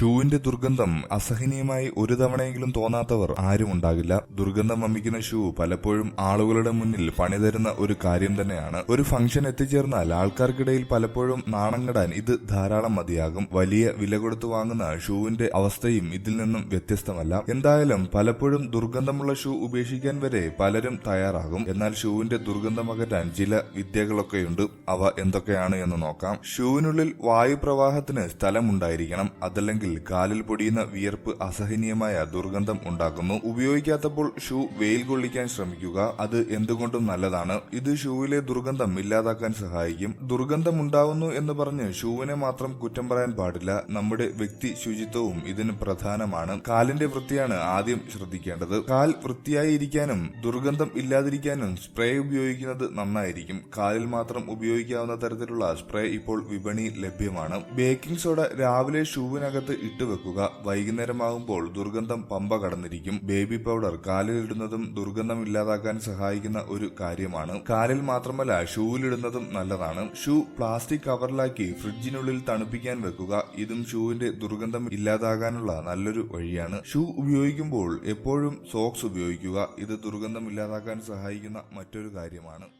ഷൂവിന്റെ ദുർഗന്ധം അസഹനീയമായി ഒരു തവണയെങ്കിലും തോന്നാത്തവർ ആരും ഉണ്ടാകില്ല. ദുർഗന്ധം വമിക്കുന്ന ഷൂ പലപ്പോഴും ആളുകളുടെ മുന്നിൽ പണിതരുന്ന ഒരു കാര്യം തന്നെയാണ്. ഒരു ഫംഗ്ഷൻ എത്തിച്ചേർന്നാൽ ആൾക്കാർക്കിടയിൽ പലപ്പോഴും നാണം കെടാൻ ഇത് ധാരാളം മതിയാകും. വലിയ വില കൊടുത്തു വാങ്ങുന്ന ഷൂവിന്റെ അവസ്ഥയും ഇതിൽ നിന്നും വ്യത്യസ്തമല്ല. എന്തായാലും പലപ്പോഴും ദുർഗന്ധമുള്ള ഷൂ ഉപേക്ഷിക്കാൻ വരെ പലരും തയ്യാറാകും. എന്നാൽ ഷൂവിന്റെ ദുർഗന്ധം അകറ്റാൻ ചില വിദ്യകളൊക്കെയുണ്ട്. അവ എന്തൊക്കെയാണ് എന്ന് നോക്കാം. ഷൂവിനുള്ളിൽ വായുപ്രവാഹത്തിന് സ്ഥലമുണ്ടായിരിക്കണം. അതല്ലെങ്കിൽ കാലിൽ പൊടിയുന്ന വിയർപ്പ് അസഹനീയമായ ദുർഗന്ധം ഉണ്ടാക്കുന്നു ഉപയോഗിക്കാത്തപ്പോൾ ഷൂ വെയിൽ കൊള്ളിക്കാൻ ശ്രമിക്കുക. അത് എന്തുകൊണ്ടും നല്ലതാണ്. ഇത് ഷൂവിലെ ദുർഗന്ധം ഇല്ലാതാക്കാൻ സഹായിക്കും. ദുർഗന്ധം ഉണ്ടാവുന്നു എന്ന് പറഞ്ഞ് ഷൂവിനെ മാത്രം കുറ്റം പറയാൻ പാടില്ല. നമ്മുടെ വ്യക്തി ശുചിത്വവും ഇതിന് പ്രധാനമാണ്. കാലിന്റെ വൃത്തിയാണ് ആദ്യം ശ്രദ്ധിക്കേണ്ടത്. കാൽ വൃത്തിയായി ഇരിക്കാനും ദുർഗന്ധം ഇല്ലാതിരിക്കാനും സ്പ്രേ ഉപയോഗിക്കുന്നത് നന്നായിരിക്കും. കാലിൽ മാത്രം ഉപയോഗിക്കാവുന്ന തരത്തിലുള്ള സ്പ്രേ ഇപ്പോൾ വിപണിയിൽ ലഭ്യമാണ്. ബേക്കിംഗ് സോഡ രാവിലെ ഷൂവിനകത്ത് ഇട്ട് വെക്കുക വൈകുന്നേരമാകുമ്പോൾ ദുർഗന്ധം പമ്പ കടന്നിരിക്കും. ബേബി പൗഡർ കാലിൽ ഇടുന്നതും ദുർഗന്ധം ഇല്ലാതാക്കാൻ സഹായിക്കുന്ന ഒരു കാര്യമാണ്. കാലിൽ മാത്രമല്ല ഷൂവിലിടുന്നതും നല്ലതാണ്. ഷൂ പ്ലാസ്റ്റിക് കവറിലാക്കി ഫ്രിഡ്ജിനുള്ളിൽ തണുപ്പിക്കാൻ വെക്കുക. ഇതും ഷൂവിന്റെ ദുർഗന്ധം ഇല്ലാതാകാനുള്ള നല്ലൊരു വഴിയാണ്. ഷൂ ഉപയോഗിക്കുമ്പോൾ എപ്പോഴും സോക്സ് ഉപയോഗിക്കുക. ഇത് ദുർഗന്ധം ഇല്ലാതാക്കാൻ സഹായിക്കുന്ന മറ്റൊരു കാര്യമാണ്.